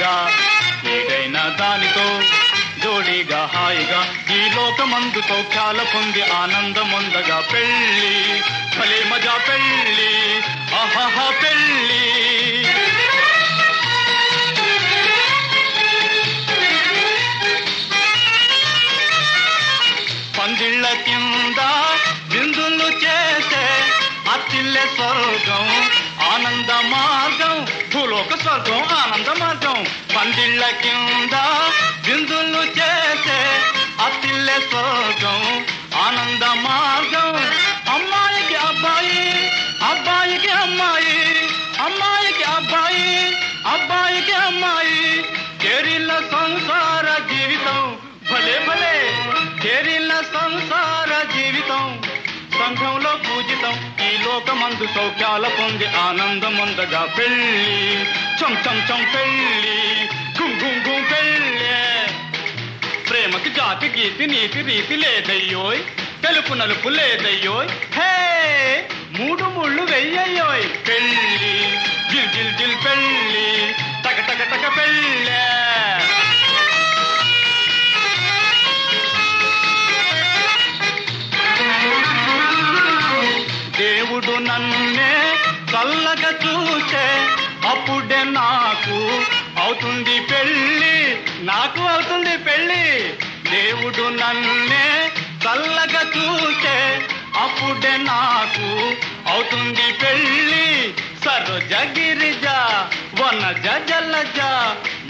హాయిగా ఏదైనా దానితో జోడీగా హాయిగా ఈ లోకమందు సౌఖ్యాల పొంది ఆనందముందగా పెళ్ళి. భలే మజా పెళ్ళి ఆహాహా పెళ్ళి. పందిళ్ళ కింద విందులు చేసే అతిల్లె స్వర్గం ఆనంద మార్గం లోక స్వర్గం ఆనంద మార్గం. పందిళ్ళ కింద విందులు చేసే అతిల్లె స్వర్గం ఆనంద మార్గం. లోకమందు సౌఖ్యాల పొంది ఆనందముందగా పెళ్ళి. చం చం చం పెళ్ళి. గుం గుం గుం ప్రేమకి జాతి గీతి నీతి రీతి లేదయ్యోయ్. తెలుపు నలుపు లేదయ్యోయ్. హే! మూడు ముళ్ళు వెయ్యయ్యోయ్. పెళ్ళి. జిల్ జిల్ జిల్ పెళ్ళి. నాకు అవుతుంది పెళ్ళి నాకు అవుతుంది పెళ్ళి. దేవుడు నన్నే చల్లగా చూసే అప్పుడే నాకు అవుతుంది పెళ్ళి. సరోజ గిరిజ వన జల్లజ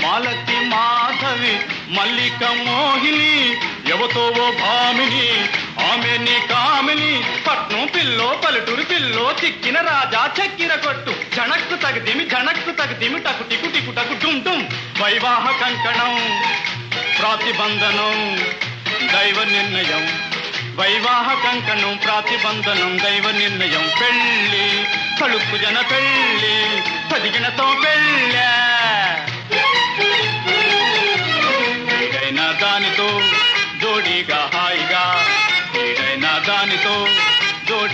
మాలతి మాధవి మల్లిక మోహిని ఎవతో భామిని ఆమె కామిని పట్నం పిల్లో పల్లెటూరు పిల్లో చిక్కిన రాజా చక్కిర కొట్టు. జనక్కు తగదిమి జనక్కు తగదిమి టకు టికు టికు టకు డుమ్ డుమ్ వైవాహ కంకణం ప్రాతిబంధనం దైవ నిర్ణయం. వైవాహ కంకణం ప్రాతిబంధనం దైవ నిర్ణయం. పెళ్ళి పలుపు జన పెళ్ళి పదిగినతో పెళ్ళా.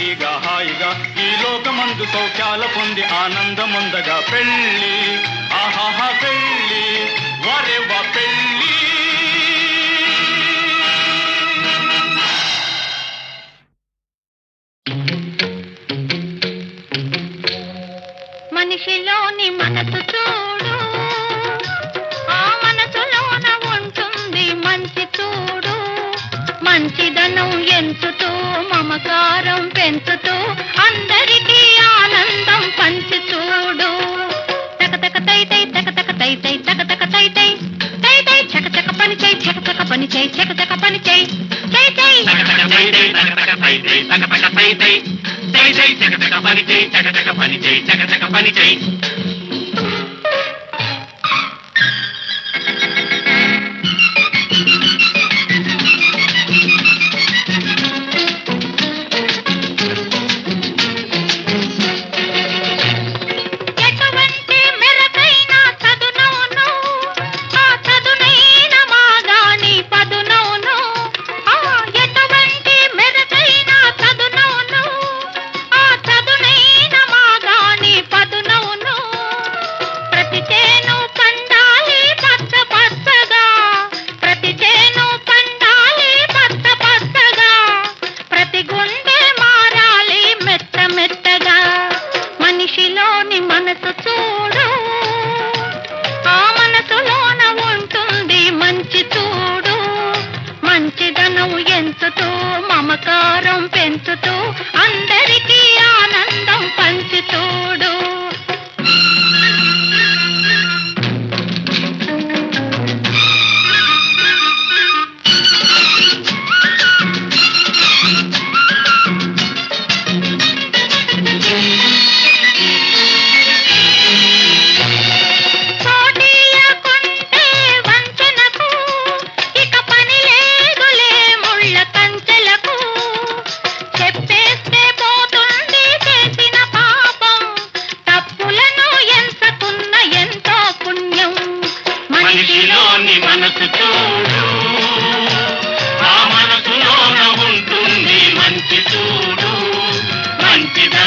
హాయిగా హాయిగా ఈ లోకమందు సౌఖ్యాల పొంది ఆనందముందగా పెళ్ళి. ఆహాహా పెళ్ళి. పని చేయి చక చక పని చేయి చేయి చేయి. ఎటువంటి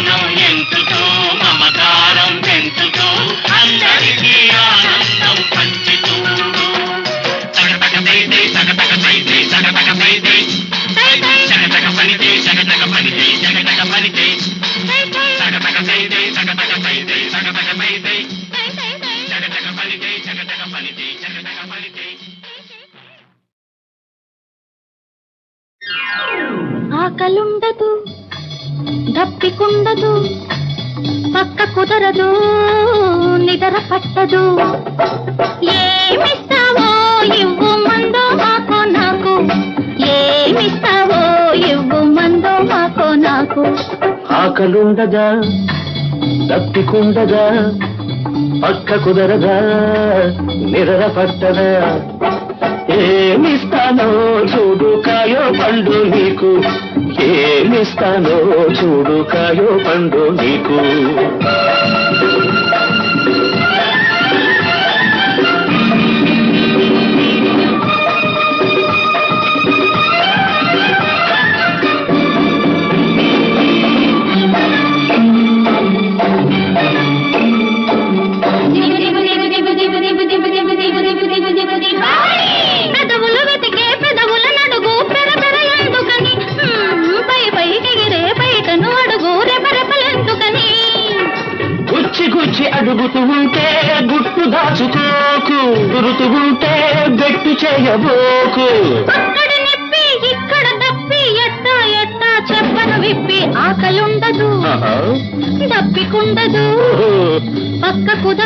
మంచిదనం ఎంచుతూ మమకారం పెంచుతూ అందరికీ కుదరదు నిద్ర పట్టదు. ఏమిస్తావో ఇవ్వు మందో మాకో నాకు. ఏమిస్తావో ఇవ్వు మందో మాకో నాకు. ఆకలుండదా దప్పికుండదా పక్క కుదరదా నిరర పట్టదా ఏమిస్తానో చూడు కాయో పండు నీకు. ఏమిస్తానో చూడు కాయో పండు నీకు.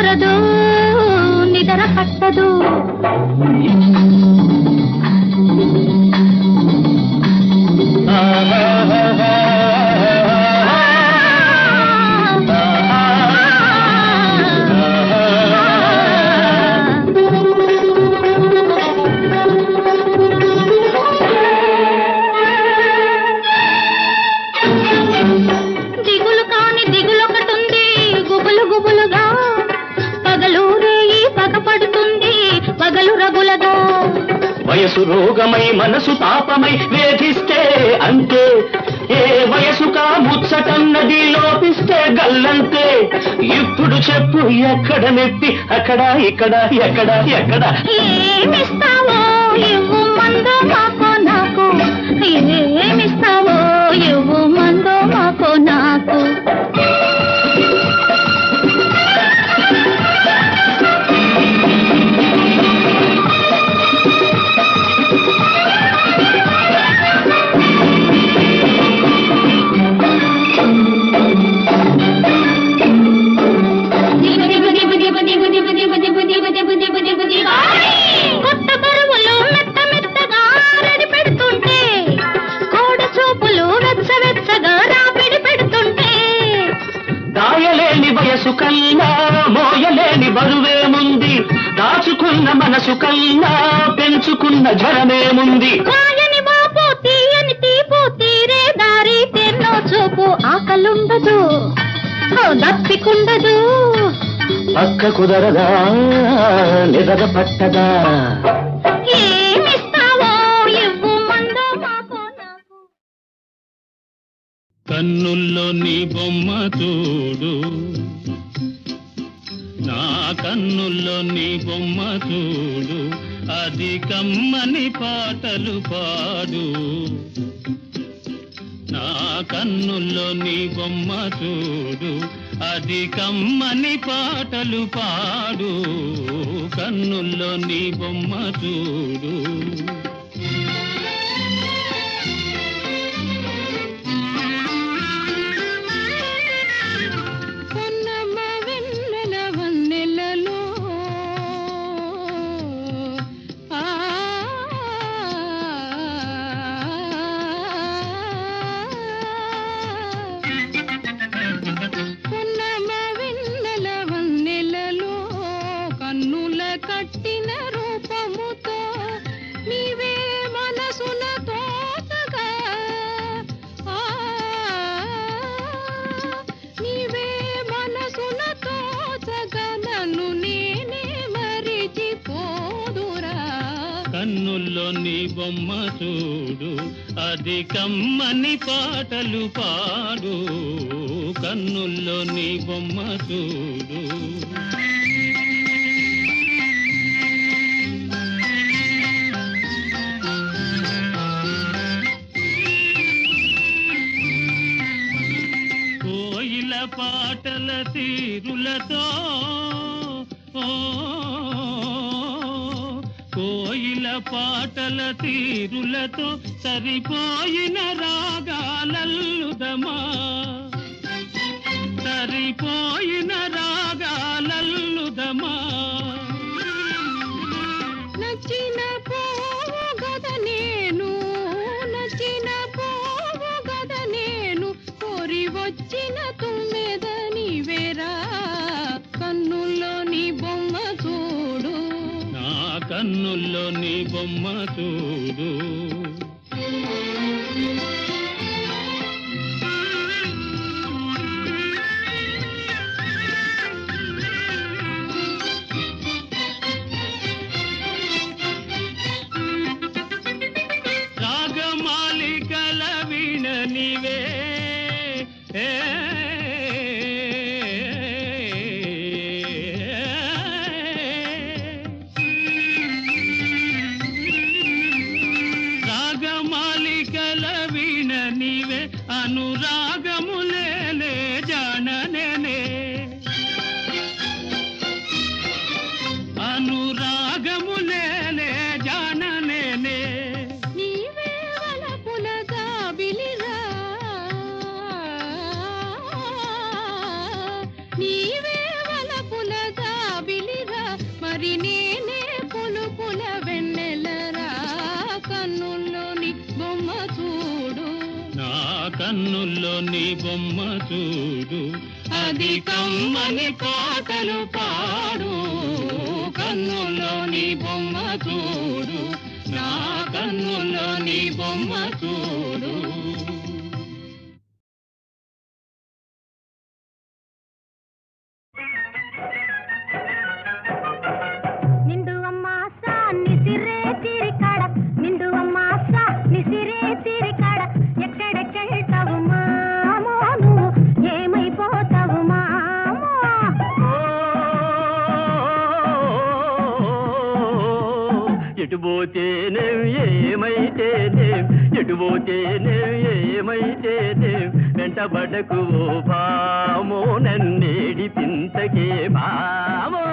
కుదరదు నిద్ర పట్టదు. దిగులు వయసు రోగమై మనసు పాపమై వేధిస్తే అంతే. ఏ వయసు కాముచ్చటన్నది లోపిస్తే గల్లంతే. ఇప్పుడు చెప్పు ఎక్కడ నెప్పి అక్కడ ఇక్కడ ఎక్కడ ఎక్కడ? ఏమిస్తావో ఇవ్వు మందో మాకో నాకు. ఏమిస్తావో ఇవ్వు మందో మాకో నాకు. పెంచుకున్న జ్వరమేముంది కాయని బాపు తీయని తీపు తీరే దారి తెన్నో చూపు ఆకలుండదు. దప్పికుండదు. పక్క కుదరదా నిదర పట్టదా? కన్నుల్లో నీ బొమ్మ చూడు. నా కన్నుల్లో నీ బొమ్మ చూడు. అది కమ్మని పాటలు పాడు. నా కన్నుల్లో నీ బొమ్మ చూడు. అది కమ్మని పాటలు పాడు. కన్నుల్లో నీ బొమ్మ చూడు. కన్నుల్లో నీ బొమ్మ చూడు అది కమ్మని పాటలు పాడు. కన్నుల్లో నీ బొమ్మ చూడు. కోయిల పాటల తీరులతో ఓ, పాటల తీరులతో సరిపోయిన రాగాలల్లుదమా. సరిపోయి బొమ్మ నీవే వలపుల గాబిలిరా మరి నేనే పులుపుల వెన్నెలరా. కన్నుల్లోని బొమ్మ చూడు. నా కన్నుల్లో నీ బొమ్మ చూడు. అది కమ్మని పాటలు పాడు. కన్నుల్లో నీ బొమ్మ చూడు. నా కన్నుల్లో నీ బొమ్మ చూడు. పోతేనేం ఏమైతేనేం? ఎటు పోతేనేం ఏమైతేనేం? వెంటబడకు ఓ పామో నన్నేడి పింతకే పామో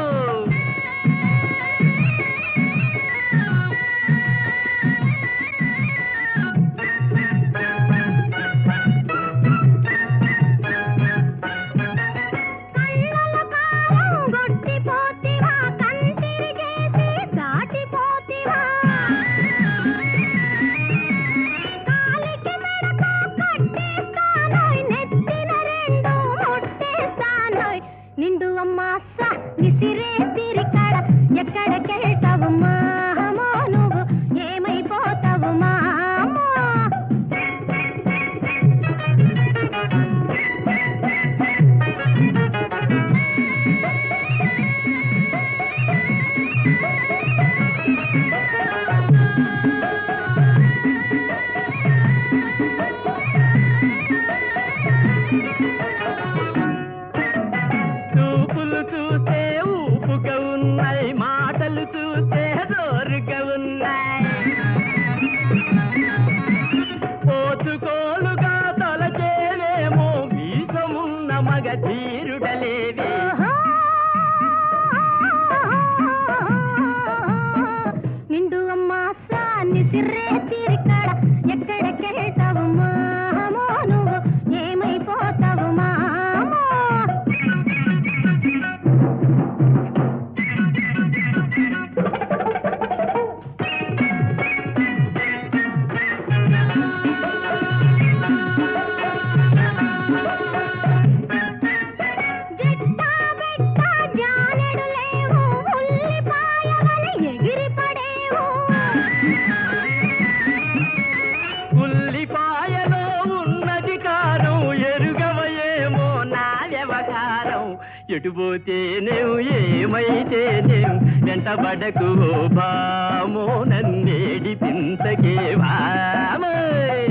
వ్యవహారం ఎటు పోతేనేం ఏమైతేనేం వెంటబడకు ఓ బామో నన్నేడి పింతకే భామోయ్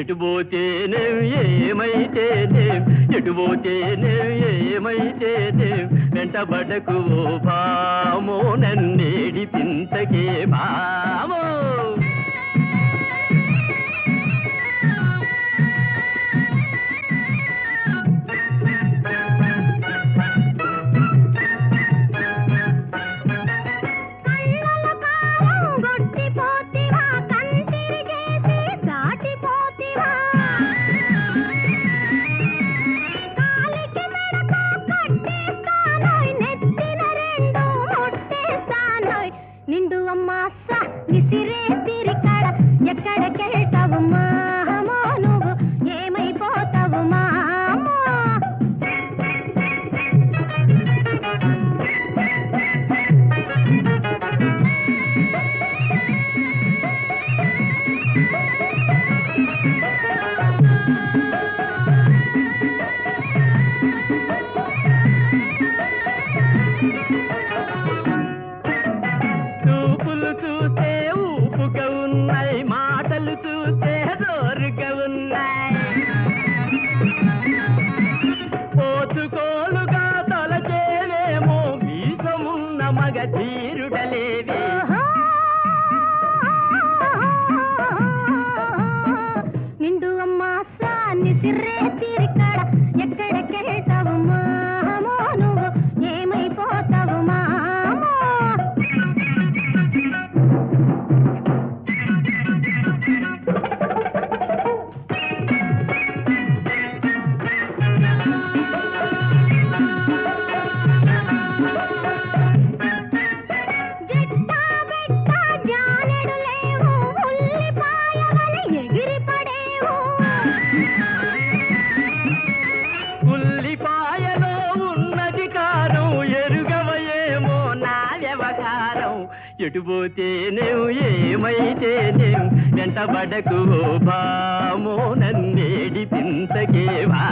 ఎటుపోతేనేం ఏమైతేనేం ఎటుపోతేనేం ఏమైతేనేం వెంటబడకు ఓ బామో నన్నేడి పింతకే బామో మాటలు చూస్తే నువ్వు ఏమైతే నేను? వెంటబడకు భామో నన్నేడి పింతకేవా